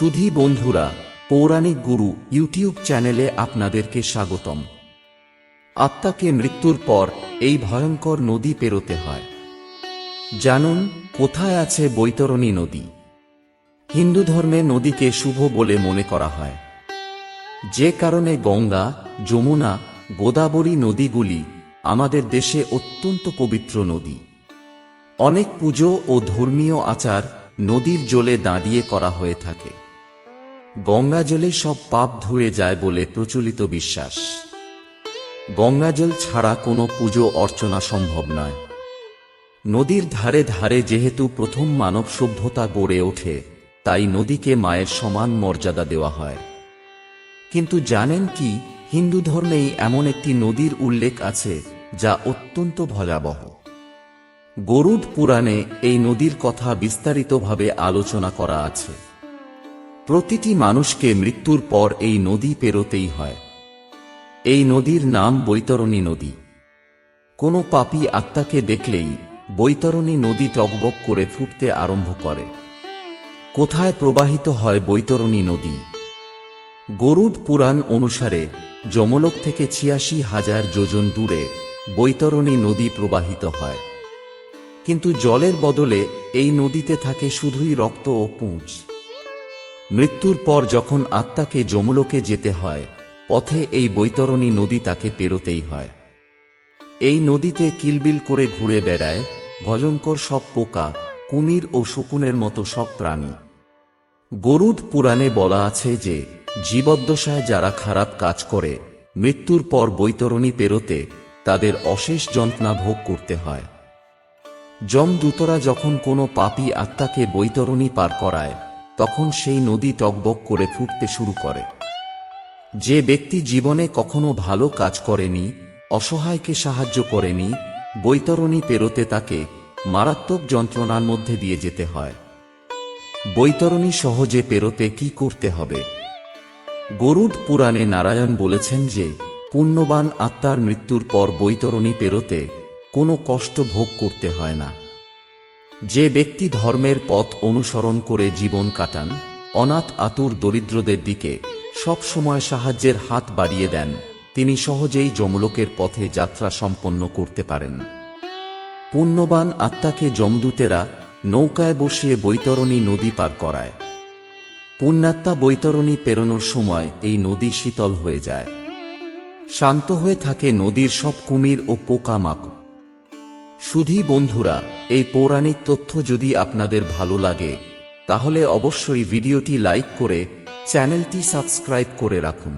সুধী বন্ধুরা, পৌরাণিক গুরু ইউটিউব চ্যানেলে আপনাদেরকে স্বাগতম। আত্মাকে মৃত্যুর পর এই ভয়ঙ্কর নদী পেরোতে হয়। জানুন, কোথায় আছে বৈতরণী নদী? হিন্দু ধর্মে নদীকে শুভ বলে মনে করা হয়। যে কারণে গঙ্গা, যমুনা, গোদাবরী নদীগুলি আমাদের দেশে অত্যন্ত পবিত্র নদী। অনেক পুজো ও ধর্মীয় আচার নদীর জলে দাঁড়িয়ে করা হয়ে থাকে। গঙ্গা জলে সব পাপ ধুয়ে যায় বলে প্রচলিত বিশ্বাস। গঙ্গাজল ছাড়া কোনো পুজো অর্চনা সম্ভব নয়। নদীর ধারে ধারে যেহেতু প্রথম মানব সভ্যতা গড়ে ওঠে, তাই নদীকে মায়ের সমান মর্যাদা দেওয়া হয়। কিন্তু জানেন কি, হিন্দু ধর্মেই এমন একটি নদীর উল্লেখ আছে যা অত্যন্ত ভয়াবহ। গরুড পুরাণে এই নদীর কথা বিস্তারিতভাবে আলোচনা করা আছে। প্রতিটি মানুষকে মৃত্যুর পর এই নদী পেরোতেই হয়। এই নদীর নাম বৈতরণী নদী। কোনো পাপী আত্মাকে দেখলেই বৈতরণী নদী টকবক করে ফুটতে আরম্ভ করে। কোথায় প্রবাহিত হয় বৈতরণী নদী? গরুড পুরাণ অনুসারে যমলোক থেকে ছিয়াশি হাজার যোজন দূরে বৈতরণী নদী প্রবাহিত হয়। কিন্তু জলের বদলে এই নদীতে থাকে শুধুই রক্ত ও পুঁজ। মৃত্যুর পর যখন আত্মাকে যমলোকে যেতে হয়, পথে এই বৈতরণী নদী তাকে পেরোতেই হয়। এই নদীতে কিলবিল করে ঘুরে বেড়ায় ভয়ঙ্কর সব পোকা, কুমির ও শকুনের মতো সব প্রাণী। গরুড পুরাণে বলা আছে যে, জীবদ্দশায় যারা খারাপ কাজ করে, মৃত্যুর পর বৈতরণী পেরোতে তাদের অশেষ যন্ত্রণা ভোগ করতে হয়। যমদূতরা যখন কোনো পাপী আত্মাকে বৈতরণী পার করায় তখন সেই নদী টকবক করে ফুটতে শুরু করে। যে ব্যক্তি জীবনে কখনো ভালো কাজ করেনি, অসহায়কে সাহায্য করেনি, বৈতরণী পেরোতে তাকে মারাত্মক যন্ত্রণার মধ্যে দিয়ে যেতে হয়। বৈতরণী সহজে পেরোতে কি করতে হবে? গরুড পুরাণে নারায়ণ বলেছেন যে, পুণ্যবান আত্মার মৃত্যুর পর বৈতরণী পেরোতে কোনো কষ্ট ভোগ করতে হয় না। যে ব্যক্তি ধর্মের পথ অনুসরণ করে জীবন কাটান, অনাথ আতুর দরিদ্রদের দিকে সব সময় সাহায্যের হাত বাড়িয়ে দেন, তিনি সহজেই যমলোকের পথে যাত্রা সম্পন্ন করতে পারেন। পুণ্যবান আত্মাকে যমদূতেরা নৌকায় বসিয়ে বৈতরণী নদী পার করায়। পুণ্যাত্মা বৈতরণী পেরোনোর সময় এই নদী শীতল হয়ে যায়। শান্ত হয়ে থাকে নদীর সব কুমির ও পোকামাকড়। সুধী বন্ধুরা, এই পৌরাণিক তথ্য যদি আপনাদের ভালো লাগে, তাহলে অবশ্যই ভিডিওটি লাইক করে চ্যানেলটি সাবস্ক্রাইব করে রাখুন।